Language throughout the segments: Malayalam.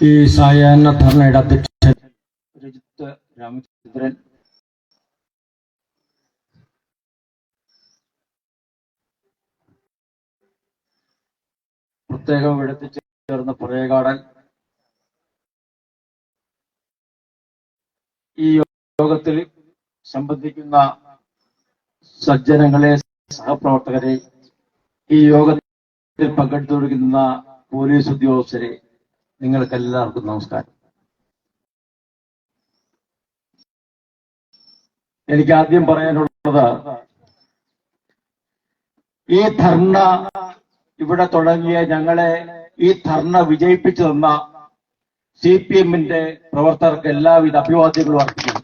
ഈ സായാഹ്ന ധർണയുടെ അധ്യക്ഷൻ രജിത്ത് രാമചന്ദ്രൻ. പ്രത്യേകം എടുത്തു ചേർന്ന പുറയകാടൻ ഈ യോഗത്തിൽ സംബന്ധിക്കുന്ന സജ്ജനങ്ങളെ സഹപ്രവർത്തകരെ ഈ യോഗത്തിൽ പങ്കെടുത്തുകൊടുക്കുന്ന പോലീസ് ഉദ്യോഗസ്ഥരെ നിങ്ങൾക്ക് എല്ലാവർക്കും നമസ്കാരം. എനിക്ക് ആദ്യം പറയാനുള്ളത് ഈ ധർണ ഇവിടെ തുടങ്ങിയ ഞങ്ങളെ ഈ ധർണ വിജയിപ്പിച്ചു തന്ന സി പി എമ്മിന്റെ പ്രവർത്തകർക്ക് എല്ലാവിധ അഭിവാദ്യങ്ങളും അർപ്പിക്കുന്നു.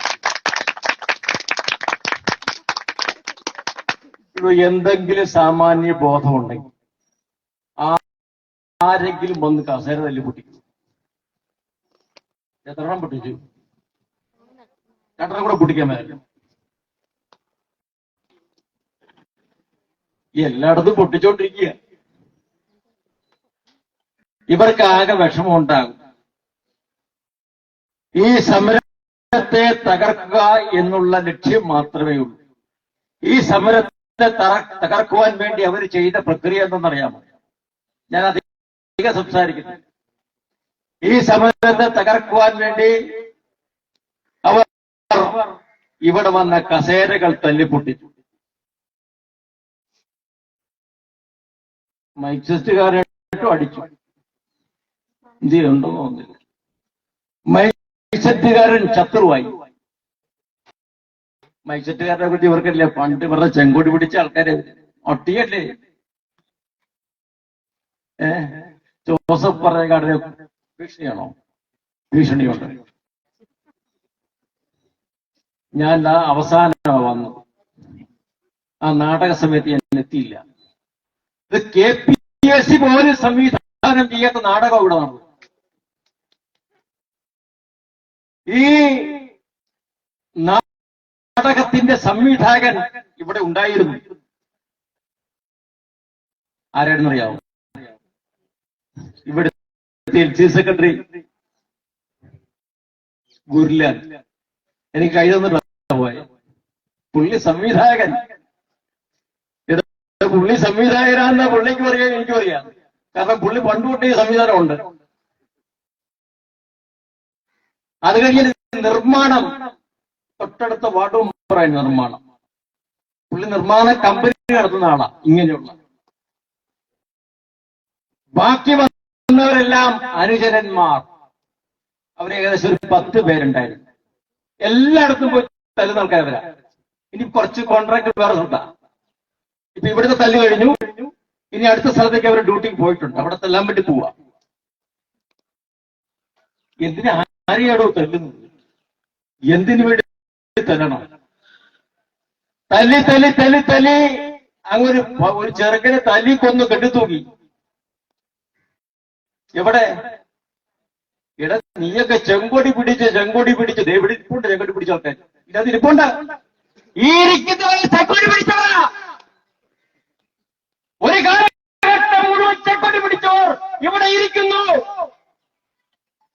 എന്തെങ്കിലും സാമാന്യ ബോധമുണ്ടെങ്കിൽ ആരെങ്കിലും വന്ന് കസേര തല്ലി എത്രണ്ണം പൊട്ടിച്ചു. രണ്ടെണ്ണം കൂടെ പറ്റില്ല എല്ലായിടത്തും പൊട്ടിച്ചോണ്ടിരിക്കുക. ഇവർക്ക് ആകെ വിഷമം ഉണ്ടാകും ഈ സമരത്തെ തകർക്കുക എന്നുള്ള ലക്ഷ്യം മാത്രമേ ഉള്ളൂ. ഈ സമരത്തെ തകർക്കുവാൻ വേണ്ടി അവർ ചെയ്ത പ്രക്രിയ എന്തെന്നറിയാമോ ഞാൻ അധികം സംസാരിക്കുന്നു ഈ സമരത്തെ തകർക്കുവാൻ വേണ്ടി അവർ ഇവിടെ വന്ന കസേരകൾ തല്ലിപ്പൊട്ടിച്ചു. മൈക്സിസ്റ്റുകാരായിട്ടും അടിച്ചു. ഇന്ത്യയിലുണ്ടോ മൈസെറ്റുകാരൻ ശത്രുവായി. മൈസറ്റുകാരനെ കുറിച്ച് ഇവർക്കല്ലേ? പണ്ട് ഇവരുടെ ചെങ്കൊടി പിടിച്ച ആൾക്കാരെ. ഒട്ടിയല്ലേ? ഏ? ജോസഫ് പറയക്കാടിനെ ഭീഷണിയാണോ ഭീഷണിയുണ്ട്. ഞാൻ ആ അവസാനം വന്നു. ആ നാടക സമയത്ത് ഞാൻ എത്തിയില്ല. ഇത് കെ പി എസ് സി പോലും സംവിധാനം ചെയ്യാത്ത നാടകം ഇവിടെ നടന്നു. ഈ നാടകത്തിന്റെ സംവിധായകൻ ഇവിടെ ഉണ്ടായിരുന്നു. ആരായിരുന്നറിയാവോ ഇവിടെ ചീഫ് സെക്രട്ടറി ഗുരുലാൽ. എനിക്ക് കൈ തന്നിട്ട് പോയെ. പുള്ളി സംവിധായകൻ. പുള്ളി സംവിധായകനാണെന്ന പുള്ളിക്ക് പറയാൻ എനിക്ക് പറയാം. കാരണം പുള്ളി പണ്ട് ഈ സംവിധാനമുണ്ട്. അത് കഴിഞ്ഞ് നിർമ്മാണം തൊട്ടടുത്ത വാർഡ് മെമ്പറായി നിർമ്മാണം. പുള്ളി നിർമ്മാണ കമ്പനി നടത്തുന്ന ആളാ ഇങ്ങനെയുള്ള. ബാക്കി വന്നവരെല്ലാം അനുചരന്മാർ അവർ ഏകദേശം ഒരു പത്ത് പേരുണ്ടായിരുന്നു. എല്ലായിടത്തും പോയി തല്ല് നൽകാവരാ ഇനി കുറച്ച് കോൺട്രാക്ട് വേറെ ഉണ്ടാ ഇപ്പൊ ഇവിടുത്തെ തല്ല് കഴിഞ്ഞു. ഇനി അടുത്ത സ്ഥലത്തേക്ക് അവർ ഡ്യൂട്ടി പോയിട്ടുണ്ട്. അവിടെ തല്ലാൻ വേണ്ടി പോവാ. എന്തിനു ആരെയാണോ തല്ലുന്നത്? എന്തിനു വേണ്ടി തല്ലണം? തല്ലി തല്ലി തല്ലി തല്ലി. അങ്ങനെ ഒരു ചെറുക്കനെ തല്ലി കൊന്നു കെട്ടിത്തൂക്കി. എവിടെ? ഇട നീയൊക്കെ ചെങ്കൊടി പിടിച്ച് ചെങ്കൊടി പിടിച്ച്. ദേ ഇവിടെ ഇരിപ്പുണ്ട് ചെങ്കൊടി പിടിച്ചോട്ടെ ഇല്ലാതെ ഇരിപ്പുണ്ട്. പിടിച്ചവരാ. ഒരു കാലഘട്ടം മുഴുവൻ ഇവിടെ ഇരിക്കുന്നു.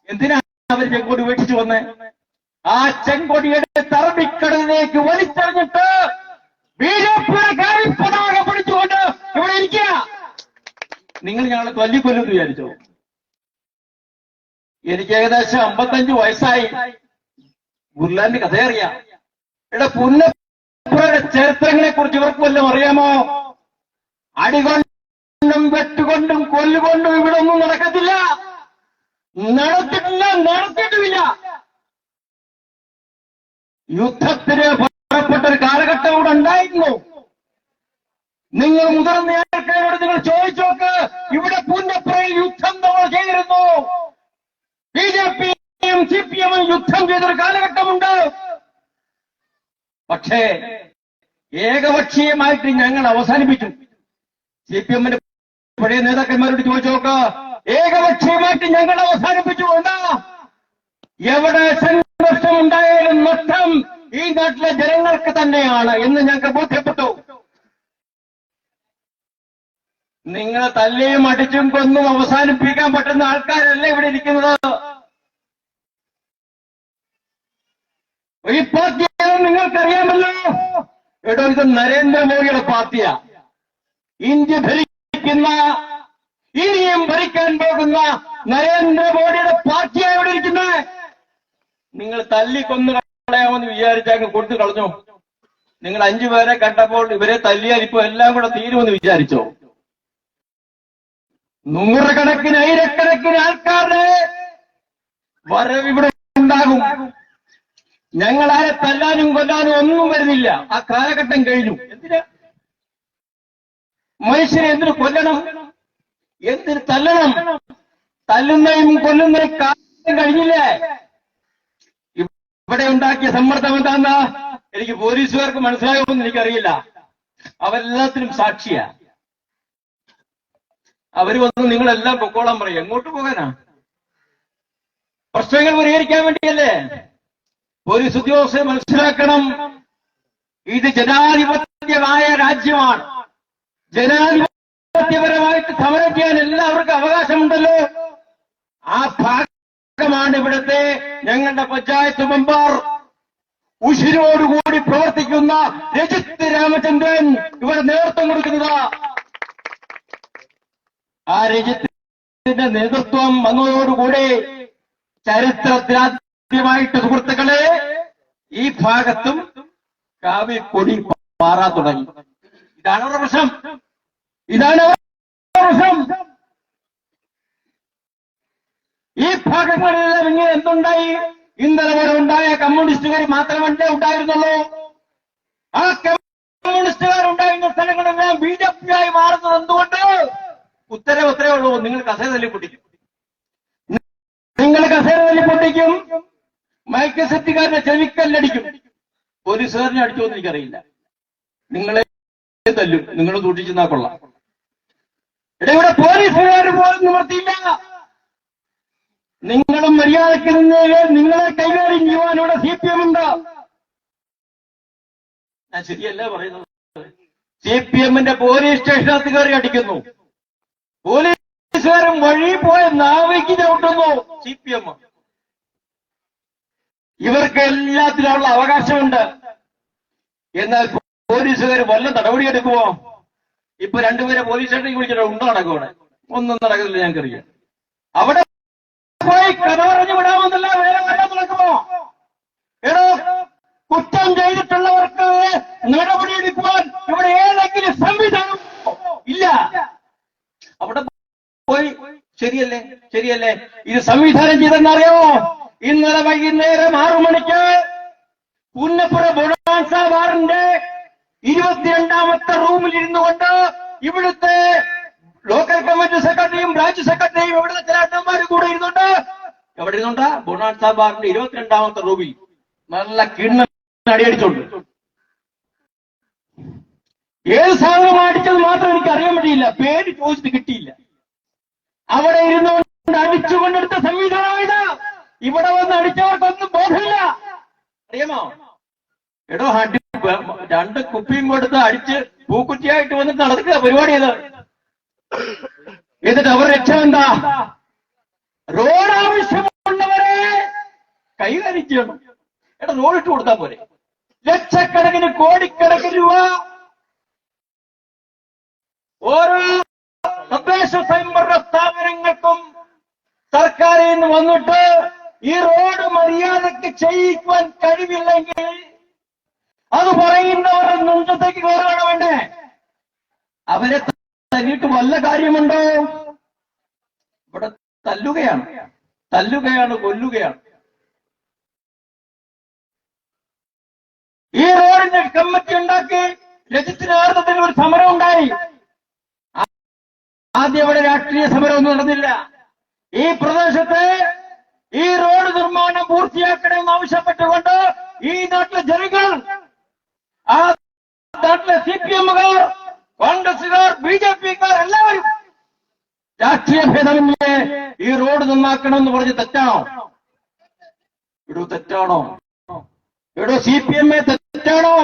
എന്തിനാ അവർ ചെങ്കൊടി ഉപേക്ഷിച്ചു വന്നേ? ആ ചെങ്കൊടിയുടെ തറബിക്കടലിലേക്ക് വലിച്ചെറിഞ്ഞിട്ട് ബി ജെ പിയുടെ കാരിപ്പതാക പിടിച്ചുകൊണ്ട് ഇവിടെ ഇരിക്കുക. നിങ്ങൾ ഞങ്ങളെ തല്ലിക്കൊല്ലുമെന്ന് വിചാരിച്ചോ? എനിക്ക് ഏകദേശം അമ്പത്തഞ്ച് വയസ്സായി. ഗുരുലാലിന്റെ കഥ അറിയാം. ഇവിടെ പുന്നപ്പുറയുടെ ചരിത്രങ്ങളെ കുറിച്ച് ഇവർക്ക് വല്ലതും അറിയാമോ? അടികൊണ്ടും വെട്ടുകൊണ്ടും കൊല്ലുകൊണ്ടും ഇവിടെ ഒന്നും നടക്കത്തില്ല. നടത്തിട്ടില്ല നടത്തിയിട്ടുമില്ല. യുദ്ധത്തിന് പുറപ്പെട്ട ഒരു കാലഘട്ടം ഇവിടെ ഉണ്ടായിരുന്നു. നിങ്ങൾ മുതിർന്ന ആൾക്കാരോട് നിങ്ങൾ ചോദിച്ചോക്ക് ഇവിടെ പുന്നപ്പുറയിൽ യുദ്ധം നമ്മൾ ചെയ്തിരുന്നു. ജെ പിയും സി പി എമ്മും യുദ്ധം ചെയ്തൊരു കാലഘട്ടമുണ്ട്. പക്ഷേ ഏകപക്ഷീയമായിട്ട് ഞങ്ങൾ അവസാനിപ്പിച്ചു. സി പി എമ്മിന്റെ പഴയ നേതാക്കന്മാരോട് ചോദിച്ചു നോക്ക. ഏകപക്ഷീയമായിട്ട് ഞങ്ങൾ അവസാനിപ്പിച്ചു എന്താ എവിടെ സംഘർഷം ഉണ്ടായാലും നഷ്ടം ഈ നാട്ടിലെ ജനങ്ങൾക്ക് തന്നെയാണ് എന്ന് ഞങ്ങൾക്ക് ബോധ്യപ്പെട്ടു. നിങ്ങൾ തല്ലിയും അടിച്ചും കൊന്നും അവസാനിപ്പിക്കാൻ പറ്റുന്ന ആൾക്കാരല്ല ഇവിടെ ഇരിക്കുന്നത്? ഈ പാർട്ടി നിങ്ങൾക്കറിയാമല്ലോ. എടോ ഇത് നരേന്ദ്രമോദിയുടെ പാർട്ടിയാ. ഇന്ത്യ ഭരിക്കുന്ന ഇനിയും ഭരിക്കാൻ പോകുന്ന നരേന്ദ്രമോദിയുടെ പാർട്ടിയാ ഇവിടെ ഇരിക്കുന്നത് നിങ്ങൾ തല്ലിക്കൊന്ന് കൊന്നു കളയാമെന്ന് വിചാരിച്ചാൽ കൊടുത്തു കളഞ്ഞു? നിങ്ങൾ അഞ്ചു പേരെ കണ്ടപ്പോൾ ഇവരെ തല്ലിയാൽ ഇപ്പൊ എല്ലാം കൂടെ തീരുമെന്ന് വിചാരിച്ചോ? നൂറുകണക്കിന് ആയിരക്കണക്കിന് ആൾക്കാരുടെ വരവ് ഇവിടെ ഉണ്ടാകും. ഞങ്ങൾ ആരെ തല്ലാനും കൊല്ലാനും ഒന്നും വരുന്നില്ല. ആ കാലഘട്ടം കഴിഞ്ഞു. എന്തിനാ? മനുഷ്യനെ എന്തിനു കൊല്ലണം? എന്തിനു തല്ലണം? തല്ലുന്നതും കൊല്ലുന്നതും കാലം കഴിഞ്ഞില്ലേ? ഇവിടെ ഉണ്ടാക്കിയ സമ്മർദ്ദം എന്താന്നാ? എനിക്ക് പോലീസുകാർക്ക് മനസ്സിലാകുമെന്ന് എനിക്കറിയില്ല. അവരെല്ലാത്തിനും സാക്ഷിയാ. അവർ വന്ന് നിങ്ങളെല്ലാം പൊക്കോളാൻ പറയും. എങ്ങോട്ട് പോകാനാ? പ്രശ്നങ്ങൾ പരിഹരിക്കാൻ വേണ്ടിയല്ലേ? പോലീസ് സുദ്യോസ് മനസ്സിലാക്കണം. ഇത് ജനാധിപത്യമായ രാജ്യമാണ്. ജനാധിപത്യപരമായിട്ട് സമരം ചെയ്യാൻ എല്ലാവർക്കും അവകാശമുണ്ടല്ലോ. ആ ഭാഗമാണ് ഇവിടുത്തെ ഞങ്ങളുടെ പഞ്ചായത്ത് മെമ്പർ. ഉശിരോടുകൂടി പ്രവർത്തിക്കുന്ന രജിത് രാമചന്ദ്രൻ ഇവിടെ നേതൃത്വം കൊടുക്കുന്നത്. ആ രജിത്തിന്റെ നേതൃത്വം വന്നതോടുകൂടി ചരിത്രത്തിലാദ്യമായിട്ട് സുഹൃത്തുക്കളെ ഈ ഭാഗത്തും കാവ്യക്കൊടി മാറാൻ തുടങ്ങി. ഇതാണ് അവരുടെ പ്രശ്നം. ഇതാണ് ഈ ഭാഗങ്ങളിലെല്ലാം ഇങ്ങനെ എന്തുണ്ടായി? ഇന്നലെ വരെ ഉണ്ടായ കമ്മ്യൂണിസ്റ്റുകാർ മാത്രമല്ലേ ഉണ്ടായിരുന്നുള്ളൂ. ആ കമ്മ്യൂണിസ്റ്റുകാർ ഉണ്ടായിരുന്ന സ്ഥലങ്ങളെല്ലാം ബി ജെ പി ആയി മാറുന്നത് എന്തുകൊണ്ട്? ഉത്തരവ് ഉത്തരവുള്ളൂ നിങ്ങൾ കസേര തല്ലി പൊട്ടിക്കും. നിങ്ങൾ കസേര തല്ലി പൊട്ടിക്കും. മയക്ക സെറ്റുകാരനെ ചെവിക്കല്ലടിക്കും പോലീസുകാരനെ എന്ന് എനിക്കറിയില്ല. നിങ്ങളെ തല്ലും. നിങ്ങൾ സൂക്ഷിച്ചെന്നാ കൊള്ളാം. എടാ ഇവിടെ പോലീസുകാർ പോലും നിവർത്തിയില്ല. നിങ്ങളും മര്യാദയ്ക്ക് നിന്നേ നിങ്ങളെ കൈകാര്യം ചെയ്യുവാൻ ഇവിടെ സി പി എം ഉണ്ട്? ഞാൻ ശരിയല്ല പറയുന്നത്? സി പി എമ്മിന്റെ പോലീസ് സ്റ്റേഷനകത്ത് കയറി അടിക്കുന്നു. പോലീസുകാരും വഴി പോയ നാവിക്ക് ചവിട്ടുന്നു സി പി എം ഇവർക്ക് എല്ലാത്തിനുള്ള അവകാശമുണ്ട്. എന്നാൽ പോലീസുകാർ വല്ല നടപടിയെടുക്കുമോ ഇപ്പൊ രണ്ടുപേരെ പോലീസ് സ്റ്റേഷനിൽ വിളിച്ചിട്ട് ഉണ്ടോ നടക്കുവാണ്? ഒന്നും നടക്കുന്നില്ല ഞങ്ങൾക്കറിയാം. അവിടെ പോയി കഥ പറഞ്ഞു വിടാമെന്നല്ല വേറെ നടക്കുമോ? എടോ കുറ്റം ചെയ്തിട്ടുള്ളവർക്ക് നടപടിയെടുക്കുവാൻ ഇവിടെ ഏതെങ്കിലും സംവിധാനം ഇല്ല. അവിടെ പോയി ശരിയല്ലേ? ശരിയല്ലേ? ഇത് സംവിധാനം ചെയ്തെന്നറിയാമോ? ഇന്നലെ വൈകുന്നേരം ആറു മണിക്ക് പുന്നപ്പുറ ബൊണാൻസ ബാറിന്റെ ഇരുപത്തിരണ്ടാമത്തെ റൂമിൽ ഇരുന്നു കൊണ്ട് ഇവിടുത്തെ ലോക്കൽ കമ്മിറ്റി സെക്രട്ടറിയും ബ്രാഞ്ച് സെക്രട്ടറിയും ഇവിടുത്തെ ചില അണ്ണന്മാരും കൂടെ ഇരുന്നുണ്ട്. എവിടെ ഇരുന്നുണ്ട്? ബൊണാൻസ ബാറിന്റെ ഇരുപത്തിരണ്ടാമത്തെ റൂമിൽ. നല്ല കിണ്ണ അടിയടിച്ചുണ്ട്. ഏത് സാധനം അടിച്ചത് മാത്രം എനിക്ക് അറിയാൻ പറ്റിയില്ല. പേര് ചോദിച്ചിട്ട് കിട്ടിയില്ല. അവിടെ ഇരുന്നുകൊണ്ട് അടിച്ചുകൊണ്ടെടുത്ത സംവിധാനമായത് ഇവിടെ വന്ന് അടിച്ചവർക്കൊന്നും ബോധമില്ല. അറിയാമോ? എടോ അടി രണ്ട് കുപ്പിയും കൊടുത്ത് അടിച്ച് പൂക്കുറ്റിയായിട്ട് വന്ന് നടക്കുക പരിപാടി ഇത് എന്നിട്ട് അവർ രക്ഷ എന്താ? റോഡ് ആവശ്യമുള്ളവരെ കൈകാര്യം ചെയ്യണം. എടാ റോഡ് ഇട്ട് കൊടുത്താൽ പോരെ. ലക്ഷക്കണക്കിന് കോടിക്കണക്കിന് രൂപ ഓരോ തദ്ദേശ സ്വയംഭരണ സ്ഥാപനങ്ങൾക്കും സർക്കാരിൽ നിന്ന് വന്നിട്ട് ഈ റോഡ് മര്യാദയ്ക്ക് ചെയ്യിക്കുവാൻ കഴിവില്ലെങ്കിൽ അത് പറയുന്നവരെ നുഞ്ചത്തേക്ക് കയറുകയാണ് വേണ്ടേ? അവരെ തല്ലിയിട്ട് വല്ല കാര്യമുണ്ടോ? ഇവിടെ തല്ലുകയാണ്. തല്ലുകയാണ് കൊല്ലുകയാണ്. ഈ റോഡിന്റെ കമ്മിറ്റി ഉണ്ടാക്കി രജിത്തിന് ഒരു സമരം ഉണ്ടായി. ആദ്യം അവിടെ രാഷ്ട്രീയ സമരമൊന്നും നടന്നില്ല. ഈ പ്രദേശത്ത് ഈ റോഡ് നിർമ്മാണം പൂർത്തിയാക്കണമെന്ന് ആവശ്യപ്പെട്ടുകൊണ്ട് ഈ നാട്ടിലെ ജനങ്ങൾ ആ നാട്ടിലെ സി പി എമ്മുകാർ കോൺഗ്രസുകാർ ബി ജെ പിക്കാർ എല്ലാവരും രാഷ്ട്രീയ ഭേദമന്യേ ഈ റോഡ് നന്നാക്കണമെന്ന് പറഞ്ഞ് തെറ്റാണോ? ഇവിടെ തെറ്റാണോ? ഇവിടെ സി പി എം എ തെറ്റാണോ?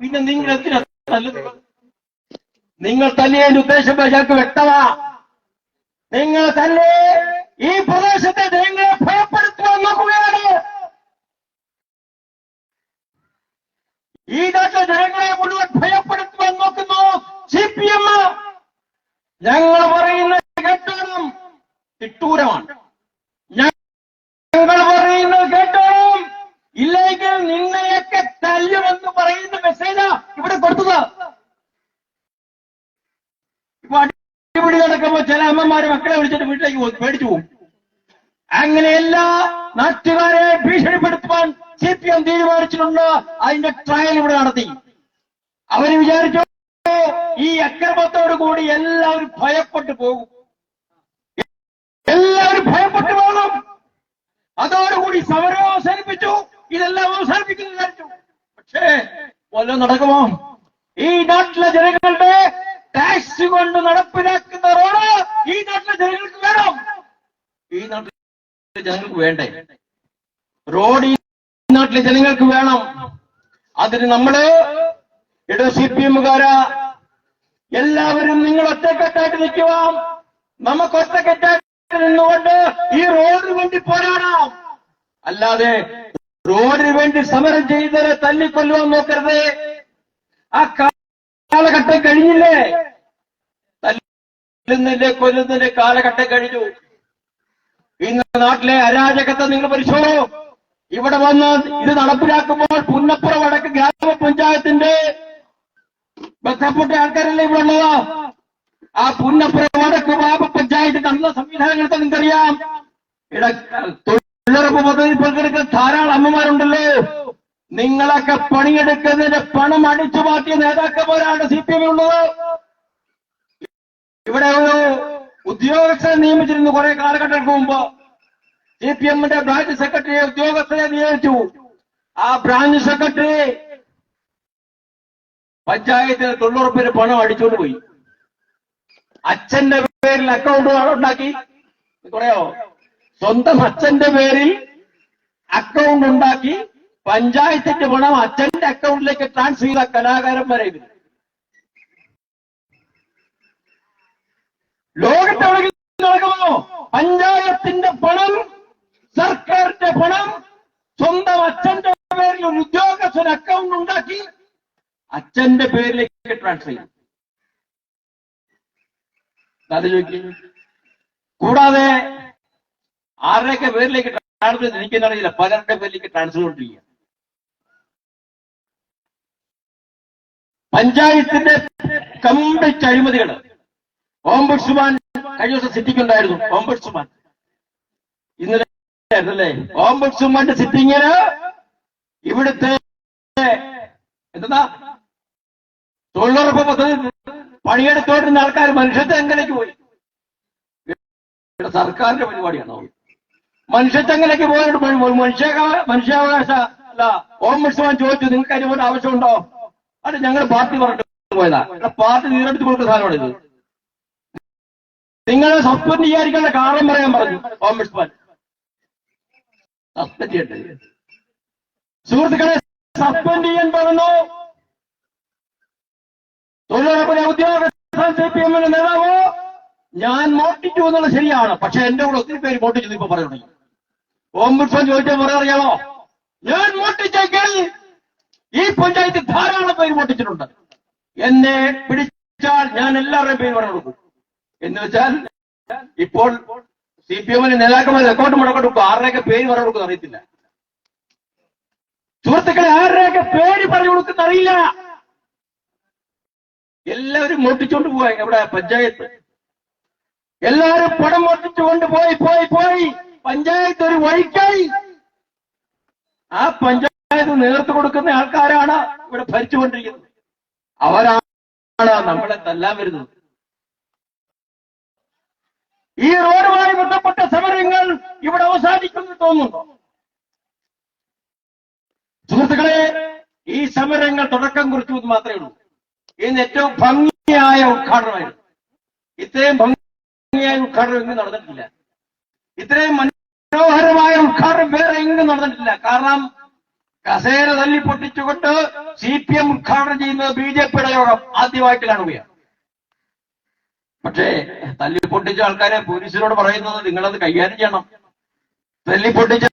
പിന്നെ നിങ്ങൾ എന്തിനാ നിങ്ങൾ തല്ലിയതിന്റെ ഉദ്ദേശം ഞങ്ങൾക്ക് വ്യക്തമാ. നിങ്ങൾ തന്നെ ഈ പ്രദേശത്തെ ജനങ്ങളെ ഭയപ്പെടുത്തുവാൻ നോക്കുകയാണ്. ഈ നാട്ടിലെ ജനങ്ങളെ മുഴുവൻ ഭയപ്പെടുത്തുവാൻ നോക്കുന്നു സി പി എം ഞങ്ങൾ പറയുന്ന കേട്ടോണം തിട്ടൂരമാണ്. ഞങ്ങൾ പറയുന്ന കേട്ടോണം ഇല്ലെങ്കിൽ നിന്നെയൊക്കെ തല്ലുമെന്ന് പറയുന്ന മെസ്സേജാ ഇവിടെ കൊടുത്തത്. അടിപിടി നടക്കുമ്പോ ചില അമ്മമാര് മക്കളെ വിളിച്ചിട്ട് വീട്ടിലേക്ക് പോകും പേടിച്ചു പോകും അങ്ങനെയല്ല നാട്ടുകാരെ ഭീഷണിപ്പെടുത്തുവാൻ സി പി എം തീരുമാനിച്ചിട്ടുണ്ട്. അതിന്റെ ട്രയൽ ഇവിടെ നടത്തി. അവർ വിചാരിച്ചു ഈ അക്രമത്തോടു കൂടി എല്ലാവരും ഭയപ്പെട്ടു പോകും. എല്ലാവരും ഭയപ്പെട്ടു പോകണം അതോടുകൂടി സമരം അവസാനിപ്പിച്ചു. ഇതെല്ലാം അവസാനിപ്പിക്കുന്നു പക്ഷേ വല്ലതും നടക്കുമോ? ഈ നാട്ടിലെ ജനങ്ങളുടെ ടാക്സ് കൊണ്ട് നടപ്പിലാക്കുന്ന റോഡ് ഈ നാട്ടിലെ ജനങ്ങൾക്ക് വേണം. ഈ നാട്ടിലെ ജനങ്ങൾക്ക് വേണ്ടേ? റോഡ് ഈ നാട്ടിലെ ജനങ്ങൾക്ക് വേണം. അതിന് നമ്മൾ ഇട സി പി എമ്മുകാരാ എല്ലാവരും നിങ്ങൾ ഒറ്റക്കെട്ടായിട്ട് നിൽക്കുവാം നമുക്ക് ഒറ്റക്കെട്ടായിട്ട് നിന്നുകൊണ്ട് ഈ റോഡിന് വേണ്ടി പോരാടാം. അല്ലാതെ റോഡിന് വേണ്ടി സമരം ചെയ്തവരെ തല്ലിക്കൊല്ലുവാൻ നോക്കരുത്. ആ കാലഘട്ടം കഴിഞ്ഞില്ലേ? തല്ലുന്നതിന്റെ കൊല്ലുന്നതിന്റെ കാലഘട്ടം കഴിഞ്ഞു. ഇന്ന് നാട്ടിലെ അരാജകത്തെ നിങ്ങൾ പരിശോധന ഇവിടെ വന്ന് ഇത് നടപ്പിലാക്കുമ്പോൾ പുന്നപ്പുറ വടക്ക് ഗ്രാമപഞ്ചായത്തിന്റെ ബന്ധപ്പെട്ട ആൾക്കാരല്ലേ ഇവിടെ ഉള്ളത്? ആ പുന്നപ്പുറ വടക്ക് ഗ്രാമപഞ്ചായത്ത് നടന്ന സംവിധാനങ്ങളൊക്കെ നിങ്ങൾക്കറിയാം. ഇട തൊഴിലുറപ്പ് പദ്ധതി പങ്കെടുക്കുന്ന ധാരാളം അമ്മമാരുണ്ടല്ലോ. നിങ്ങളൊക്കെ പണിയെടുക്കുന്നതിന്റെ പണം അടിച്ചു മാറ്റിയ നേതാക്കന്മാരാണ് സി പി ഉള്ളത്. ഇവിടെ ഒരു ഉദ്യോഗസ്ഥനെ നിയമിച്ചിരുന്നു കുറെ കാലഘട്ടങ്ങൾക്ക് മുമ്പ്. സി പി എമ്മിന്റെ ബ്രാഞ്ച് സെക്രട്ടറി ഉദ്യോഗസ്ഥനെ നിയമിച്ചു. ആ ബ്രാഞ്ച് സെക്രട്ടറി പഞ്ചായത്തിന് തൊഴിലുറപ്പിന് പണം അടിച്ചുകൊണ്ട് പോയി. അച്ഛന്റെ പേരിൽ അക്കൗണ്ട് ഉണ്ടാക്കി. കുറയോ സ്വന്തം അച്ഛന്റെ പേരിൽ അക്കൗണ്ട് ഉണ്ടാക്കി. പഞ്ചായത്തിന്റെ പണം അച്ഛന്റെ അക്കൗണ്ടിലേക്ക് ട്രാൻസ്ഫർ ചെയ്ത കലാകാരന്മാരെ ഇതിൽ ലോകത്തെവിടെയെങ്കിലും നടക്കുമോ? പഞ്ചായത്തിന്റെ പണം സർക്കാരിന്റെ പണം സ്വന്തം അച്ഛന്റെ പേരിൽ ഒരു ഉദ്യോഗസ്ഥൻ അക്കൗണ്ട് ഉണ്ടാക്കി അച്ഛന്റെ പേരിലേക്ക് ട്രാൻസ്ഫർ ചെയ്യും. അത് ചോദിക്കും. കൂടാതെ ആരുടെയൊക്കെ പേരിലേക്ക് ട്രാൻസ്ഫർ എനിക്കെന്നറിയില്ല പലരുടെ പേരിലേക്ക് ട്രാൻസ്ഫർ കൊണ്ടിരിക്കുക പഞ്ചായത്തിന്റെ കംപ്ലീറ്റ് അഴിമതികൾ ഓംബുഡ്സ്മാൻ കഴിഞ്ഞ ദിവസം സിറ്റിക്കുണ്ടായിരുന്നു. ഓംബുഡ്സ്മാൻ ഇന്നലെ അല്ലേ ഓംബുഡ്സ്മാന്റെ സിറ്റിങ്ങിന് ഇവിടുത്തെ എന്താ? തൊഴിലുറപ്പ് പദ്ധതി പണിയെടുത്തോണ്ടിരുന്ന ആൾക്കാർ മനുഷ്യത്വങ്ങളിലേക്ക് പോയി. സർക്കാരിന്റെ പരിപാടിയാണ്? മനുഷ്യത്വങ്ങളിലേക്ക് പോയിട്ട് മനുഷ്യ മനുഷ്യാവകാശ അല്ല ഓംബുഡ്സ്മാൻ ചോദിച്ചു നിങ്ങൾക്ക് അതിനോട് ആവശ്യമുണ്ടോ? അത് ഞങ്ങൾ പാർട്ടി പറഞ്ഞിട്ട് പോയതാ. പാർട്ടി നീരെടുത്ത് കൊടുക്കുന്ന സാധനമാണ് ഇത്. നിങ്ങളെ സസ്പെൻഡ് ചെയ്യാതിരിക്കേണ്ട കാരണം പറയാൻ പറഞ്ഞു ഓംബുഡ്സ്മാൻ സസ്പെൻഡ് ചെയ്യട്ടെ. സുഹൃത്തുക്കളെ സസ്പെൻഡ് ചെയ്യാൻ പറഞ്ഞു. തൊഴിലുറപ്പിലെ ഉദ്യോഗസ്ഥൻ സി ഞാൻ മോട്ടിച്ചു എന്നുള്ളത് ശരിയാണ്. പക്ഷെ എന്റെ കൂടെ ഒത്തിരി പേര് മോട്ടിച്ചു ഇപ്പൊ പറഞ്ഞു തുടങ്ങി. ഓംബുഡ്സ്മാൻ ചോദിച്ചാൽ പറയാറിയാമോ ഞാൻ മോട്ടിച്ചെങ്കിൽ ഈ പഞ്ചായത്ത് ധാരാളം പേര് മോട്ടിച്ചിട്ടുണ്ട് എന്നെ പിടിച്ചാൽ ഞാൻ എല്ലാവരുടെയും പേര് പറഞ്ഞു കൊടുക്കും. എന്ന് വെച്ചാൽ ഇപ്പോൾ സി പി എമ്മിന് നേതാക്കന്മാർ റെക്കോർഡ് മുടക്കം ആരുടെയൊക്കെ പേര് പറഞ്ഞു കൊടുക്കുന്ന അറിയത്തില്ല. സുഹൃത്തുക്കളെ ആരുടെയൊക്കെ പേര് പറഞ്ഞു കൊടുക്കുന്ന അറിയില്ല. എല്ലാവരും മോട്ടിച്ചുകൊണ്ട് പോവാ ഇവിടെ പഞ്ചായത്ത്. എല്ലാവരും പണം മോട്ടിച്ചുകൊണ്ട് പോയി പോയി പോയി. പഞ്ചായത്ത് ഒരു വഴിക്കായി. ആ പഞ്ചായത്ത് നേർത്തു കൊടുക്കുന്ന ആൾക്കാരാണ് ഇവിടെ ഭരിച്ചുകൊണ്ടിരിക്കുന്നത്. അവരാണ് നമ്മളെ തല്ലാൻ വരുന്നത്. ഈ റോഡുമായി ബന്ധപ്പെട്ട സമരങ്ങൾ ഇവിടെ അവസാനിക്കുന്നു തോന്നുന്നു. സുഹൃത്തുക്കളെ ഈ സമരങ്ങൾ തുടക്കം കുറിച്ചു എന്ന് മാത്രമേ ഉള്ളൂ. ഇന്ന് ഏറ്റവും ഭംഗിയായ ഉദ്ഘാടനമായിരുന്നു. ഇത്രയും ഭംഗിയായ ഉദ്ഘാടനം എങ്ങും നടന്നിട്ടില്ല. ഇത്രയും മനോഹരമായ ഉദ്ഘാടനം വേറെ എങ്ങും നടന്നിട്ടില്ല. കാരണം കസേര തല്ലി പൊട്ടിച്ചുകൊണ്ട് സി പി എം ഉദ്ഘാടനം ചെയ്യുന്നത് ബി ജെ പിയുടെ യോഗം ആദ്യമായിട്ട് കാണുകയാണ് പക്ഷേ തല്ലി പൊട്ടിച്ച ആൾക്കാരെ പോലീസിനോട് പറയുന്നത് നിങ്ങളത് കൈകാര്യം ചെയ്യണം. തല്ലി പൊട്ടിച്ച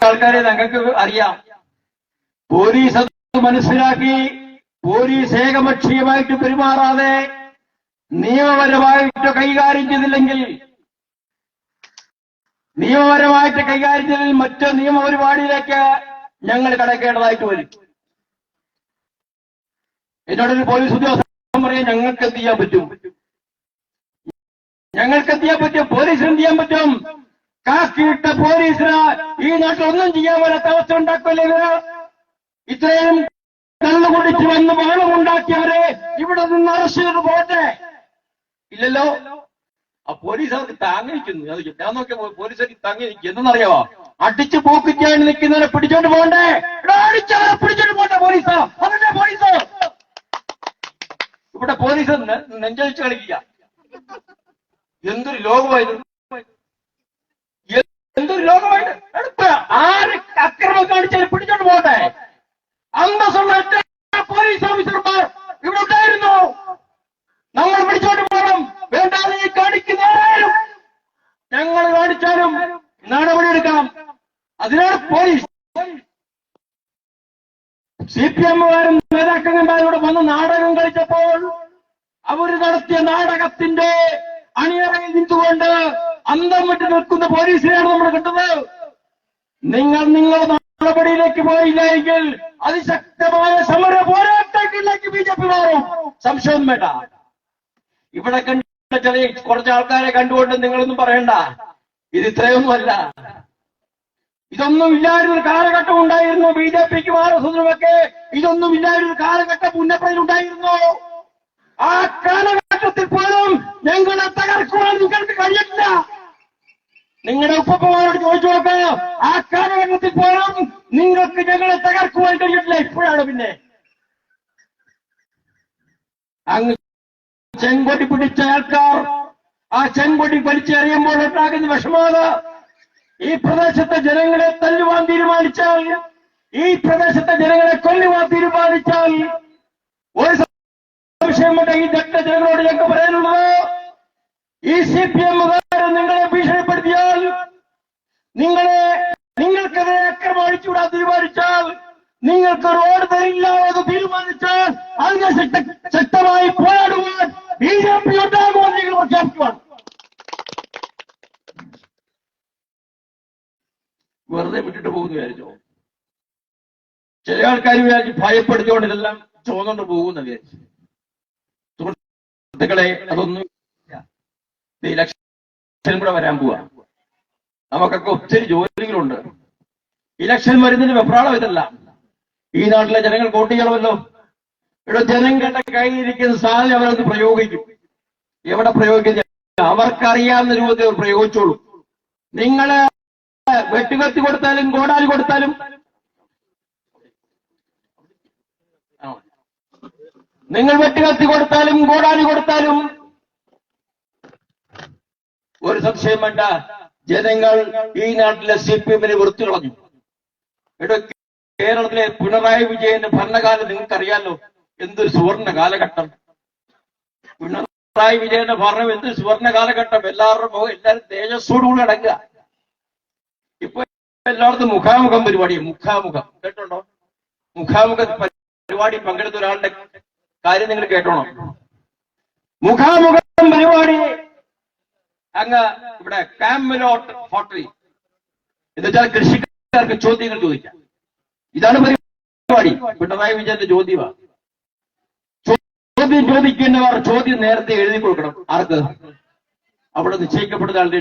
ആൾക്കാരെ ഞങ്ങൾക്ക് അറിയാം. പോലീസ് അത് മനസ്സിലാക്കി പോലീസ് ഏകപക്ഷീയമായിട്ട് പെരുമാറാതെ നിയമപരമായിട്ട് കൈകാര്യം ചെയ്തില്ലെങ്കിൽ നിയമപരമായിട്ട് കൈകാര്യം ചെയ്തതിൽ മറ്റ് നിയമപരിപാടിയിലേക്ക് ഞങ്ങൾ കടക്കേണ്ടതായിട്ട് വരും. എന്നോടൊരു പോലീസ് ഉദ്യോഗസ്ഥൻ പറയാൻ ഞങ്ങൾക്ക് എന്ത് ചെയ്യാൻ പറ്റും? ഞങ്ങൾക്ക് എന്ത് ചെയ്യാൻ പറ്റും? പോലീസിന് എന്ത് ചെയ്യാൻ പറ്റും? കാക്കിയിട്ട പോലീസിന് ഈ നാട്ടിൽ ഒന്നും ചെയ്യാൻ പോലത്തെ അവസ്ഥ ഉണ്ടാക്കില്ലെങ്കിൽ ഇത്രയും കള്ളു കുടിച്ച് വന്ന് ബഹളമുണ്ടാക്കിയവരെ ഇവിടെ നിന്ന് അറസ്റ്റ് ചെയ്ത് പോട്ടെ ഇല്ലല്ലോ. ആ പോലീസ് അവർക്ക് താങ്ങി നിൽക്കുന്നു അത് ഞാൻ നോക്കിയ പോലീസ് അവർക്ക് താങ്ങി നിൽക്കുന്നു എന്തെന്നറിയാവോ? അടിച്ചു പോക്കിക്കാൻ നിൽക്കുന്നവരെ പിടിച്ചോണ്ട് പോകണ്ടേ? അടിച്ചവരെ പിടിച്ചോണ്ട് പോകണ്ടേ പോലീസ്? അതല്ലേ പോലീസ്? ഇവിടെ പോലീസ് നെഞ്ചൊഴിച്ച് കളിക്കുക. എന്തൊരു ലോകമായിരുന്നു? എന്തൊരു ലോകമായിട്ട്? ആര് അക്രമം കാണിച്ചാലും പിടിച്ചോണ്ട് പോകട്ടെ അന്തസ്സുള്ള പോലീസ് ഓഫീസർമാർ ഇവിടെ ഉണ്ടായിരുന്നു. നമ്മൾ പിടിച്ചോണ്ട് കാണിക്കുന്ന ആരും ഞങ്ങൾ കാണിച്ചാലും നടപടിയെടുക്കണം. അതിനാണ് പോലീസ്. സി പി എമ്മുകാരും നേതാക്കന്മാരോട് വന്ന് നാടകം കളിച്ചപ്പോൾ അവർ നടത്തിയ നാടകത്തിന്റെ അണിയറയിൽ നിന്നുകൊണ്ട് അന്തം വിട്ട് നിൽക്കുന്ന പോലീസിനെയാണ് നമ്മൾ കിട്ടുന്നത് നിങ്ങൾ നിങ്ങളുടെ നടപടിയിലേക്ക് പോയില്ല എങ്കിൽ അതിശക്തമായ സമര പോരാട്ടത്തിലേക്ക് ബി ജെ പി മാറും. സംശയം വേണ്ട. ഇവിടെ കണ്ട ചെറിയ കുറച്ച് ആൾക്കാരെ കണ്ടുകൊണ്ട് നിങ്ങളൊന്നും പറയണ്ട. ഇത് ഇത്രയൊന്നുമല്ല. ഇതൊന്നും ഇല്ലായിരുന്ന ഒരു കാലഘട്ടം ഉണ്ടായിരുന്നു. ബി ജെ പിക്കും ആർ എസ് എസിനുമൊക്കെ ഇതൊന്നും ഇല്ലായിരുന്ന ഒരു കാലഘട്ടം പുന്നപ്പറയിൽ ഉണ്ടായിരുന്നു. ആ കാലഘട്ടത്തിൽ പോലും ഞങ്ങളെ തകർക്കുവാൻ നിങ്ങൾക്ക് കഴിയില്ല നിങ്ങളുടെ ഉപ്പമാരോട് ചോദിച്ചു നോക്കാം. ആ കാലഘട്ടത്തിൽ പോലും നിങ്ങൾക്ക് ഞങ്ങളെ തകർക്കുവാൻ കഴിയില്ല ഇപ്പോഴാണ് പിന്നെ. അങ്ങ് ചെങ്കൊടി പിടിച്ച ആൾക്കാർ ആ ചെങ്കൊടി വലിച്ചെറിയുമ്പോൾ ഉണ്ടാകുന്ന വിഷമാണ് ഈ പ്രദേശത്തെ ജനങ്ങളെ തല്ലുവാൻ തീരുമാനിച്ചാൽ ഈ പ്രദേശത്തെ ജനങ്ങളെ കൊല്ലുവാൻ തീരുമാനിച്ചാൽ ഒരു സംശയമുണ്ട് ഈ ദത്ത ജനങ്ങളോട് ഞങ്ങൾക്ക് പറയാനുള്ളത് ഈ സി പി എമ്മുകാരെ നിങ്ങളെ ഭീഷണിപ്പെടുത്തിയാൽ നിങ്ങളെ നിങ്ങൾക്കെതിരെ അക്രമം അഴിച്ചുവിടാൻ തീരുമാനിച്ചാൽ നിങ്ങൾക്ക് റോഡ് തരില്ല എന്ന് തീരുമാനിച്ചാൽ അതിനെ ശക്ത- ശക്തമായി പോരാടുവാൻ ബി ജെ പി ഉണ്ടാകുമെന്ന് നിങ്ങൾ പ്രഖ്യാപിക്കുവാണ് വെറുതെ വിട്ടിട്ട് പോകുന്നു വിചാരിച്ചോ ചില ആൾക്കാർ വിചാരിച്ച് ഭയപ്പെടുത്തിക്കൊണ്ട് ഇതെല്ലാം ചുമന്നുകൊണ്ട് പോകുന്ന വിചാരിച്ചു. സുഹൃത്തുക്കളെ അതൊന്നും. ഇലക്ഷൻ കൂടെ വരാൻ പോവാ. നമുക്കൊക്കെ ഒത്തിരി ജോലികളുണ്ട്. ഇലക്ഷൻ വരുന്നതിന് വെപ്രാളം ഇതല്ല. ഈ നാട്ടിലെ ജനങ്ങൾ വോട്ട് ചെയ്യണമല്ലോ. ഇവിടെ ജനങ്ങളുടെ കയ്യിലിരിക്കുന്ന സാധനം അവരത് പ്രയോഗിക്കും. എവിടെ പ്രയോഗിക്കുന്ന? അവർക്കറിയാവുന്ന രൂപത്തിൽ അവർ പ്രയോഗിച്ചോളൂ. നിങ്ങൾ വെട്ടുകത്തി കൊടുത്താലും കോടാലി കൊടുത്താലും. നിങ്ങൾ വെട്ടുകത്തി കൊടുത്താലും കോടാലി കൊടുത്താലും. ഒരു സംശയം വേണ്ട. ജനങ്ങൾ ഈ നാട്ടിലെ സി പി എമ്മിനെ വെറുത്തു കളഞ്ഞു. കേരളത്തിലെ പിണറായി വിജയന്റെ ഭരണകാലം നിങ്ങൾക്കറിയാലോ? എന്തൊരു സുവർണ കാലഘട്ടം? പിണറായി വിജയന്റെ ഭരണം എന്തൊരു സുവർണ കാലഘട്ടം? എല്ലാവരുടെ മുഖം എല്ലാവരും തേജസ്സോടുകൂടി അടങ്ങുക. ഇപ്പൊ എല്ലായിടത്തും മുഖാമുഖം പരിപാടി മുഖാമുഖം. കേട്ടോണ്ടോ മുഖാമുഖ പരിപാടി പങ്കെടുത്ത ഒരാളുടെ കാര്യം നിങ്ങൾ കേട്ടോണം? മുഖാമുഖം പരിപാടി. അങ്ങ് ഇവിടെ കാമിലോട്ട് ഹോട്ടലിൽ. എന്നുവെച്ചാൽ കൃഷിക്കാർക്ക് ചോദ്യങ്ങൾ ചോദിക്കാം. ഇതാണ് പരിപാടി. പിണറായി വിജയന്റെ ചോദ്യമാണ്. ചോദ്യം ചോദിക്കുന്നവർ ചോദ്യം നേരത്തെ എഴുതി കൊടുക്കണം. ആർക്ക്? അവിടെ നിശ്ചയിക്കപ്പെടുന്ന ആളുടെ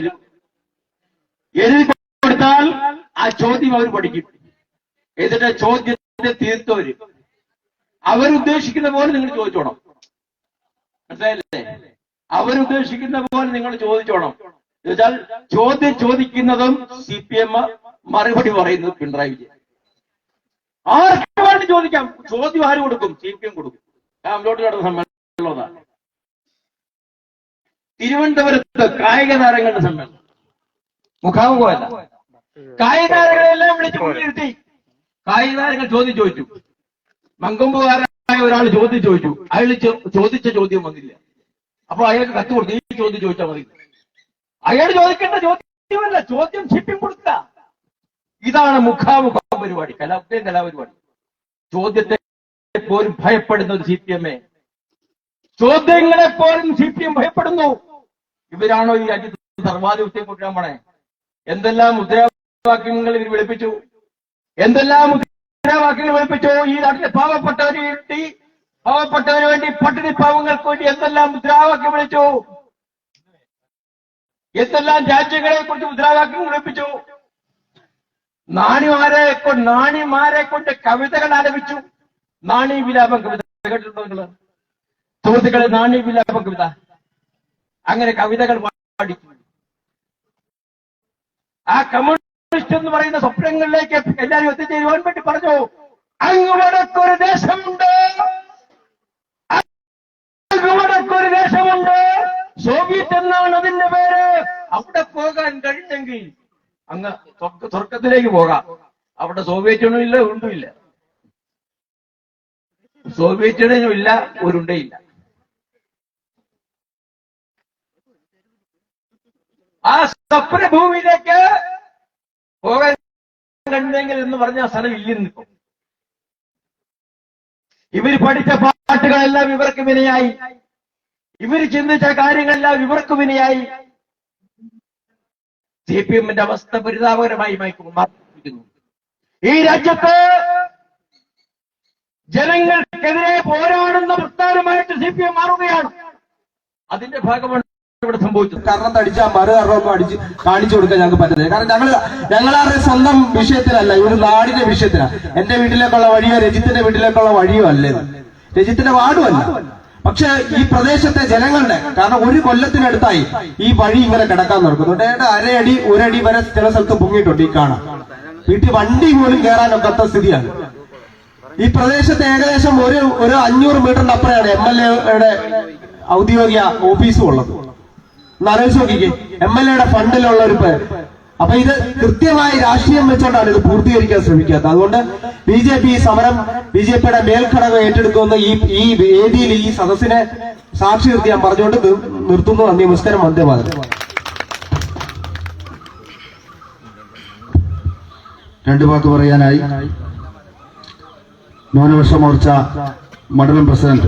എഴുതി. കൊടുത്താൽ ആ ചോദ്യം അവർ പഠിക്കും. എന്നിട്ട് ചോദ്യത്തെ തീർത്തവര് അവരുദ്ദേശിക്കുന്ന പോലെ നിങ്ങൾ ചോദിച്ചോണം. മനസ്സിലായില്ലേ? അവരുദ്ദേശിക്കുന്ന പോലെ നിങ്ങൾ ചോദിച്ചോണം. എന്നുവെച്ചാൽ ചോദ്യം ചോദിക്കുന്നതും സി പി എം മറുപടി പറയുന്നത് പിണറായി വിജയൻ. ആർക്ക് വേണ്ടി ചോദിക്കാം? ചോദ്യം ആര് കൊടുക്കും? സി പി എം കൊടുക്കും. രാമലോട്ട് നടന്ന സമ്മേളനം തിരുവനന്തപുരത്ത് കായിക താരങ്ങളുടെ സമ്മേളനം. മുഖാമുഖമല്ല കായിക താരങ്ങളെല്ലാം വിളിച്ചു മുന്നിലിരുത്തി കായിക താരങ്ങൾ ചോദ്യം ചോദിച്ചു. മങ്കൊമ്പുകാരായ ഒരാൾ ചോദ്യം ചോദിച്ചു. അയാൾ ചോ- ചോദിച്ച ചോദ്യം വന്നില്ല. അപ്പൊ അയാൾക്ക് കത്ത് കൊടുത്തു. ഈ ചോദ്യം ചോദിച്ചാൽ മതി. അയാൾ ചോദിക്കേണ്ട ചോദ്യമല്ല. ചോദ്യം ഷിപ്പിംഗ് കൊടുക്കുക. ഇതാണ് മുഖാമുഖ പരിപാടി. കലാപത്തെയും കലാപരിപാടി. ചോദ്യത്തെ പോലും ഭയപ്പെടുന്ന ഒരു സി പി എമ്മെ ചോദ്യങ്ങളെ പോലും സി പി എം ഭയപ്പെടുന്നു. ഇവരാണോ ഈ രാജ്യത്ത് സർവാധിപത്യം കൊണ്ടുവരാൻ പോണേ എന്തെല്ലാം മുദ്രാവാക്യങ്ങൾ ഇവർ വിളിപ്പിച്ചു? എന്തെല്ലാം മുദ്രാവാക്യങ്ങൾ വിളിപ്പിച്ചു? ഈ നാട്ടിലെ പാവപ്പെട്ടവന് വേണ്ടി പാവപ്പെട്ടവന് വേണ്ടി പട്ടിണി പാവങ്ങൾക്ക് വേണ്ടി എന്തെല്ലാം മുദ്രാവാക്യം വിളിച്ചു? എന്തെല്ലാം രാജ്യങ്ങളെ കുറിച്ച് മുദ്രാവാക്യം വിളിപ്പിച്ചു? നാണിമാരെ കൊണ്ട് നാണിമാരെ കൊണ്ട് കവിതകൾ ആലപിച്ചു. നാണി കവിത കേട്ടിട്ടുണ്ടോ നിങ്ങൾ? സുഹൃത്തുക്കളെ കവിത. അങ്ങനെ കവിതകൾ പാടി. ആ കമ്മ്യൂണിസ്റ്റ് എന്ന് പറയുന്ന സ്വപ്നങ്ങളിലേക്ക് എല്ലാവരും എത്തിച്ചേരുവാൻ വേണ്ടി പറഞ്ഞു. അങ്ങ് വടക്കൊരു ദേശമുണ്ട്. വടക്കൊരു ദേശമുണ്ട്. സോവിയറ്റ് എന്നാണ് അതിന്റെ പേര്. അവിടെ പോകാൻ കഴിഞ്ഞെങ്കിൽ അങ്ങ് തുറക്കത്തിലേക്ക് പോകാം. അവിടെ സോവിയറ്റ് ഒന്നും ഇല്ല ഉണ്ടുമില്ല സോവിയറ്റ് യൂണിയനും ഇല്ല ഒരുണ്ടയില്ല ആ സ്വപ്നഭൂമിയിലേക്ക് പോകാൻ കണ്ടെങ്കിൽ എന്ന് പറഞ്ഞ സ്ഥലം ഇല്ലെന്ന് ഇവർ പഠിച്ച പാട്ടുകളെല്ലാം ഇവർക്ക് വിനയായി. ഇവർ ചിന്തിച്ച കാര്യങ്ങളെല്ലാം ഇവർക്ക് വിനയായി. സി പി എമ്മിന്റെ അവസ്ഥ പരിതാപകരമായി മാറിയിരിക്കുന്നു ഈ രാജ്യത്ത് ജനങ്ങൾക്കെതിരെ പോരാടുന്ന പ്രസ്ഥാനമായിട്ട് സി പി എം മാറുകയാണ്. അതിന്റെ ഭാഗമാണ് ഇവിടെ സംഭവിച്ചത്. കാരണം തടിച്ചാൽ മറു അടിച്ച് കാണിച്ചു കൊടുക്കാൻ ഞങ്ങൾക്ക് പറ്റുന്നത് കാരണം ഞങ്ങൾ ഞങ്ങളാരുടെ സ്വന്തം വിഷയത്തിലല്ല ഇവർ നാടിന്റെ വിഷയത്തിലാണ് എന്റെ വീട്ടിലേക്കുള്ള വഴിയോ രജിത്തിന്റെ വീട്ടിലേക്കുള്ള വഴിയോ അല്ലേ രജിത്തിന്റെ വാർഡും അല്ല പക്ഷെ ഈ പ്രദേശത്തെ ജനങ്ങളുടെ കാരണം ഒരു കൊല്ലത്തിനടുത്തായി ഈ വഴി ഇങ്ങനെ കിടക്കാൻ നടക്കുന്നുണ്ട് ഏതാണ്ട് അരയടി ഒരടി വരെ ചില സ്ഥലത്ത് പൊങ്ങിയിട്ടുണ്ട് ഈ കാണാം വീട്ടിൽ വണ്ടി പോലും കയറാനൊക്കാത്ത സ്ഥിതിയാണ്. ഈ പ്രദേശത്ത് ഏകദേശം ഒരു ഒരു അഞ്ഞൂറ് മീറ്ററിന്റെ അപ്പുറയാണ് എം എൽ എയുടെ ഔദ്യോഗിക ഓഫീസും ഉള്ളത്. ഒന്ന് ആലോചിച്ച് നോക്കിക്കേ. എം എൽ എയുടെ ഫണ്ടിലുള്ള ഒരു പേര് അപ്പൊ ഇത് കൃത്യമായി രാഷ്ട്രീയം വെച്ചോണ്ടാണ് ഇത് പൂർത്തീകരിക്കാൻ ശ്രമിക്കാത്തത്. അതുകൊണ്ട് ബി ജെ പി സമരം ബി ജെ പിയുടെ മേൽഘടകം ഏറ്റെടുക്കുന്ന ഈ ഈ വേദിയിൽ ഈ സദസ്സിനെ സാക്ഷി നിർത്തി ഞാൻ പറഞ്ഞുകൊണ്ട് നിർ- നിർത്തുന്നു. നന്ദി നമസ്കാരം. വന്ദേമാതരം രണ്ടു വാക്ക് പറയാനായി. ന്യൂനപക്ഷ മോർച്ച മണ്ഡലം പ്രസിഡന്റ്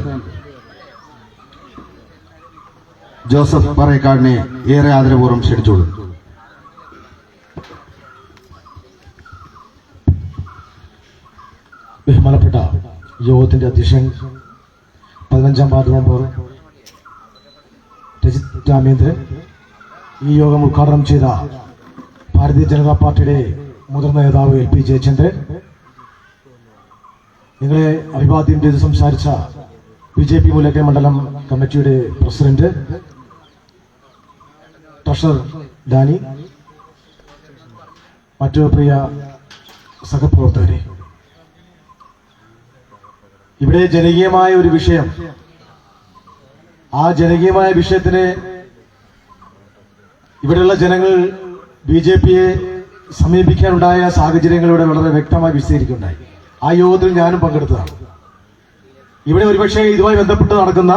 ജോസഫ് പറയക്കാടിനെ ഏറെ ആദരപൂർവം ക്ഷണിച്ചോളൂ ബഹുമാനപ്പെട്ട യോഗത്തിന്റെ അധ്യക്ഷൻ പതിനഞ്ചാം വാർഡ് മെമ്പർ രജിത് രാമേന്ദ്രൻ ഈ യോഗം ഉദ്ഘാടനം ചെയ്ത ഭാരതീയ ജനതാ പാർട്ടിയുടെ മുതിർന്ന നേതാവ് എൽ പി ജയചന്ദ്രൻ നിങ്ങളെ അഭിവാദ്യം ചെയ്ത് സംസാരിച്ച ബി ജെ പി മുലക്കെ മണ്ഡലം കമ്മിറ്റിയുടെ പ്രസിഡന്റ് ട്രഷർ ഡാനി മറ്റു പ്രിയ സഹപ്രവർത്തകരെ. ഇവിടെ ജനകീയമായ ഒരു വിഷയം ആ ജനകീയമായ വിഷയത്തിന് ഇവിടെയുള്ള ജനങ്ങൾ ബി ജെ പിയെ സമീപിക്കാനുണ്ടായ സാഹചര്യങ്ങളിവിടെ വളരെ വ്യക്തമായി വിശദീകരിക്കുണ്ടായി ആ യോഗത്തിൽ ഞാനും പങ്കെടുത്തതാണ്. ഇവിടെ ഒരുപക്ഷെ ഇതുമായി ബന്ധപ്പെട്ട് നടക്കുന്ന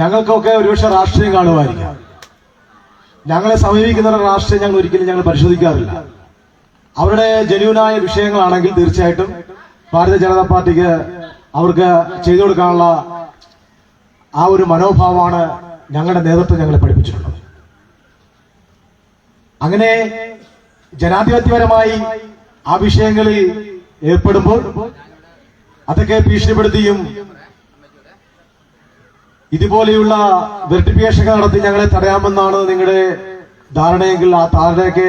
ഞങ്ങൾക്കൊക്കെ ഒരുപക്ഷെ രാഷ്ട്രീയം കാണുമായിരിക്കാം. ഞങ്ങളെ സമീപിക്കുന്ന രാഷ്ട്രീയം ഞങ്ങൾ ഒരിക്കലും ഞങ്ങൾ പരിശോധിക്കാറില്ല. അവരുടെ ജനുവിനായ വിഷയങ്ങളാണെങ്കിൽ തീർച്ചയായിട്ടും ഭാരതീയ ജനതാ പാർട്ടിക്ക് അവർക്ക് ചെയ്തു കൊടുക്കാനുള്ള ആ ഒരു മനോഭാവമാണ് ഞങ്ങളുടെ നേതൃത്വം ഞങ്ങളെ പഠിപ്പിച്ചിട്ടുള്ളത്. അങ്ങനെ ജനാധിപത്യപരമായി ആ വിഷയങ്ങളിൽ ഏർപ്പെടുമ്പോൾ അതൊക്കെ ഭീഷണിപ്പെടുത്തിയും ഇതുപോലെയുള്ള വെർട്ടിഫിക്കേഷൻ നടത്തി ഞങ്ങളെ തടയാമെന്നാണ് നിങ്ങളുടെ ധാരണയെങ്കിൽ ആ ധാരണയൊക്കെ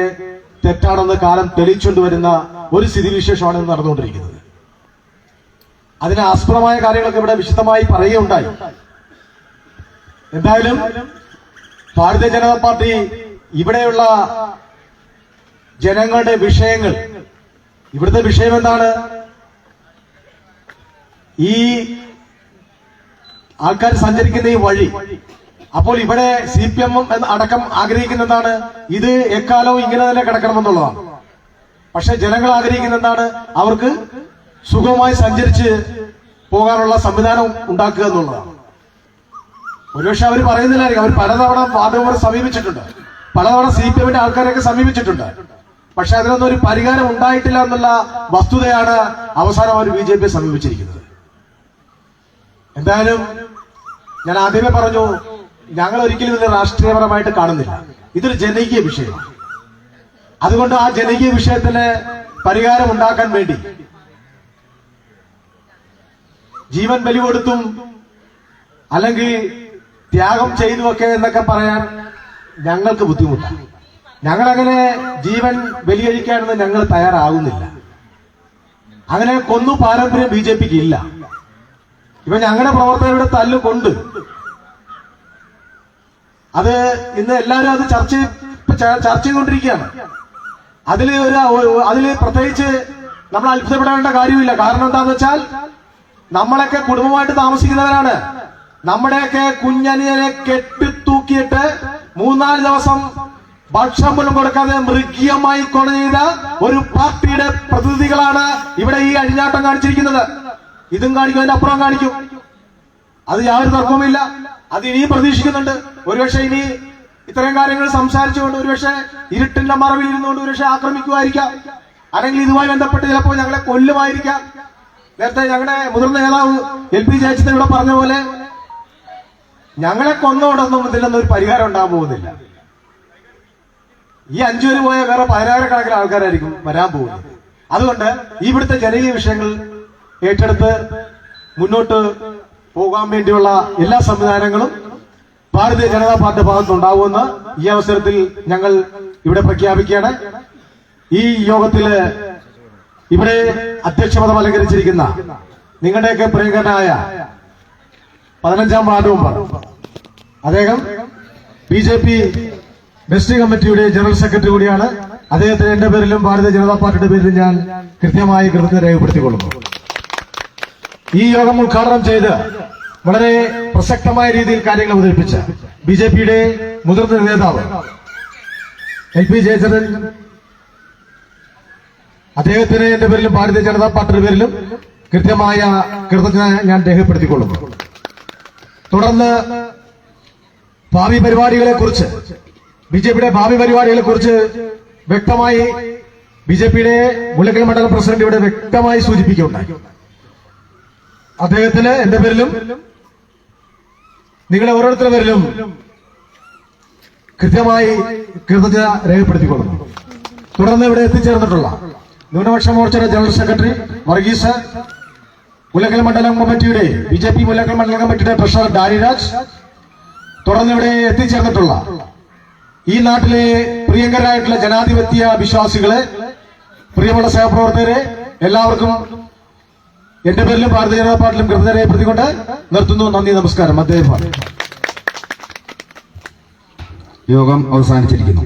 തെറ്റാണെന്ന് കാലം തെളിയിച്ചുകൊണ്ടുവരുന്ന ഒരു സ്ഥിതിവിശേഷമാണ് ഇന്ന് നടന്നുകൊണ്ടിരിക്കുന്നത്. അതിന് ആസ്പദമായ കാര്യങ്ങളൊക്കെ ഇവിടെ വിശദമായി പറയുകയുണ്ടായി. എന്തായാലും ഭാരതീയ ജനതാ പാർട്ടി ഇവിടെയുള്ള ജനങ്ങളുടെ വിഷയങ്ങൾ ഇവിടുത്തെ വിഷയം എന്താണ്? ഈ ആൾക്കാർ സഞ്ചരിക്കുന്ന ഈ വഴി. അപ്പോൾ ഇവിടെ സി പി എം അടക്കം ആഗ്രഹിക്കുന്ന എന്താണ്? ഇത് എക്കാലവും ഇങ്ങനെ തന്നെ കിടക്കണമെന്നുള്ളതാണ്. പക്ഷെ ജനങ്ങൾ ആഗ്രഹിക്കുന്ന എന്താണ്? അവർക്ക് സുഖമായി സഞ്ചരിച്ച് പോകാനുള്ള സംവിധാനം ഉണ്ടാക്കുക എന്നുള്ളതാണ്. ഒരുപക്ഷെ അവർ പറയുന്നില്ലായിരിക്കും. അവർ പലതവണ മാധ്യമങ്ങളെ സമീപിച്ചിട്ടുണ്ട്. പലതവണ സി പി എമ്മിന്റെ ആൾക്കാരെയൊക്കെ സമീപിച്ചിട്ടുണ്ട്. പക്ഷെ അതിനൊന്നും ഒരു പരിഹാരം ഉണ്ടായിട്ടില്ല എന്നുള്ള വസ്തുതയാണ് അവസാനം അവർ ബി ജെ പി സമീപിച്ചിരിക്കുന്നത്. എന്തായാലും ഞാൻ ആദ്യമേ പറഞ്ഞു ഞങ്ങൾ ഒരിക്കലും ഇതിനെ രാഷ്ട്രീയപരമായിട്ട് കാണുന്നില്ല. ഇതൊരു ജനകീയ വിഷയമാണ്. അതുകൊണ്ട് ആ ജനകീയ വിഷയത്തിന് പരിഹാരം ഉണ്ടാക്കാൻ വേണ്ടി ജീവൻ ബലി കൊടുത്തും അല്ലെങ്കിൽ ത്യാഗം ചെയ്തുമൊക്കെ എന്നൊക്കെ പറയാൻ ഞങ്ങൾക്ക് ബുദ്ധിമുട്ടാണ്. ഞങ്ങളങ്ങനെ ജീവൻ ബലികഴിക്കാനൊന്നും ഞങ്ങൾ തയ്യാറാകുന്നില്ല അങ്ങനെ കൊന്നു പാരമ്പര്യം ബി ജെ പിക്ക് ഇല്ല. ഇപ്പൊ ഞങ്ങളുടെ പ്രവർത്തകരുടെ തല്ലുകൊണ്ട് അത് ഇന്ന് എല്ലാവരും അത് ചർച്ച ചർച്ച ചെയ്തുകൊണ്ടിരിക്കുകയാണ്. അതിൽ ഒരു അതിൽ പ്രത്യേകിച്ച് നമ്മൾ അത്ഭുതപ്പെടേണ്ട കാര്യമില്ല. കാരണം എന്താന്ന് വെച്ചാൽ നമ്മളൊക്കെ കുടുംബമായിട്ട് താമസിക്കുന്നവരാണ്. നമ്മുടെയൊക്കെ കുഞ്ഞനിയനെ കെട്ടിത്തൂക്കിയിട്ട് മൂന്നാൽ ദിവസം ഭക്ഷണം പോലും കൊടുക്കാതെ മൃഗീയമായി കൊല ചെയ്ത ഒരു പാർട്ടിയുടെ പ്രതിനിധികളാണ് ഇവിടെ ഈ അഴിഞ്ഞാട്ടം കാണിച്ചിരിക്കുന്നത്. ഇതും കാണിക്കും അതിന്റെ അപ്പുറം കാണിക്കും. അത് യാതൊരു തർക്കവുമില്ല. അത് ഇനിയും പ്രതീക്ഷിക്കുന്നുണ്ട്. ഒരുപക്ഷെ ഇനി ഇത്തരം കാര്യങ്ങൾ സംസാരിച്ചുകൊണ്ട് ഒരുപക്ഷെ ഇരുട്ടിന്റെ മറവിൽ ഇരുന്നുകൊണ്ട് ഒരുപക്ഷെ ആക്രമിക്കുമായിരിക്കാം. അല്ലെങ്കിൽ ഇതുമായി ബന്ധപ്പെട്ട് ചിലപ്പോൾ ഞങ്ങളെ കൊല്ലുമായിരിക്കാം. നേരത്തെ ഞങ്ങളുടെ മുതിർന്ന നേതാവ് എൽ പി ജയചന്ദ്രൻ ഇവിടെ പറഞ്ഞ പോലെ ഞങ്ങളെ കൊന്നോടൊന്നും ഇതിലൊന്നും ഒരു പരിഹാരം ഉണ്ടാകാൻ പോകുന്നില്ല. ഈ അഞ്ചു പേര് പോയ വേറെ പതിനായിരക്കണക്കിന് ആൾക്കാരായിരിക്കും വരാൻ പോകുന്നത്. അതുകൊണ്ട് ഇവിടുത്തെ ജനകീയ വിഷയങ്ങൾ ഏറ്റെടുത്ത് മുന്നോട്ട് പോകാൻ വേണ്ടിയുള്ള എല്ലാ സംവിധാനങ്ങളും ഭാരതീയ ജനതാ പാർട്ടി ഭാഗത്തുണ്ടാവുമെന്ന് ഈ അവസരത്തിൽ ഞങ്ങൾ ഇവിടെ പ്രഖ്യാപിക്കുകയാണ്. ഈ യോഗത്തിൽ ഇവിടെ അധ്യക്ഷപദം അലങ്കരിച്ചിരിക്കുന്ന നിങ്ങളുടെയൊക്കെ പ്രിയങ്കരനായ പതിനഞ്ചാം വാർഡ് മെമ്പർ അദ്ദേഹം ബി ജെ പി ഡിസ്ട്രിക്ട് കമ്മിറ്റിയുടെ ജനറൽ സെക്രട്ടറി കൂടിയാണ്. അദ്ദേഹത്തിന് എന്റെ പേരിലും ഭാരതീയ ജനതാ പാർട്ടിയുടെ പേരിലും ഞാൻ കൃത്യമായി കൃത്യത രേഖപ്പെടുത്തിക്കൊള്ളുന്നു. ഈ യോഗം ഉദ്ഘാടനം ചെയ്ത് വളരെ പ്രസക്തമായ രീതിയിൽ കാര്യങ്ങൾ അവതരിപ്പിച്ച ബി ജെ പിയുടെ മുതിർന്ന നേതാവ് എൽ പി ജയചന്ദ്രൻ അദ്ദേഹത്തിന് എന്റെ പേരിലും ഭാരതീയ ജനതാ പാർട്ടിയുടെ പേരിലും കൃത്യമായ കൃതജ്ഞത ഞാൻ രേഖപ്പെടുത്തിക്കൊള്ളുന്നു. തുടർന്ന് ഭാവി പരിപാടികളെ കുറിച്ച് ബി ജെ പിയുടെ ഭാവി പരിപാടികളെ കുറിച്ച് വ്യക്തമായി ബി ജെ പിയുടെ മുല്ലക്കൽ മണ്ഡലം പ്രസിഡന്റ് ഇവിടെ വ്യക്തമായി സൂചിപ്പിക്കുകയുണ്ടായി. അദ്ദേഹത്തിന് എന്റെ പേരിലും നിങ്ങളെ ഓരോരുത്തരുടെ പേരിലും കൃത്യമായി കൃതജ്ഞത രേഖപ്പെടുത്തിക്കൊള്ളുന്നു. തുടർന്ന് ഇവിടെ എത്തിച്ചേർന്നിട്ടുള്ള ന്യൂനപക്ഷ മോർച്ചയുടെ ജനറൽ സെക്രട്ടറി വർഗീസ് മുല്ലക്കൽ മണ്ഡലം കമ്മിറ്റിയുടെ ബി ജെ പി മുല്ലക്കൽ മണ്ഡലം കമ്മിറ്റിയുടെ ട്രഷറർ ഡാരിരാജ് തുടർന്ന് ഇവിടെ എത്തിച്ചേർന്നിട്ടുള്ള ഈ നാട്ടിലെ പ്രിയങ്കരായിട്ടുള്ള ജനാധിപത്യ വിശ്വാസികളെ പ്രിയമുള്ള സഹപ്രവർത്തകരെ എല്ലാവർക്കും എന്റെ പേരിലും ഭാരതീയ ജനതാ പാർട്ടിയിലും പ്രതികൊണ്ട് നിർത്തുന്നു. നന്ദി നമസ്കാരം. അദ്ദേഹം യോഗം അവസാനിച്ചിരിക്കുന്നു.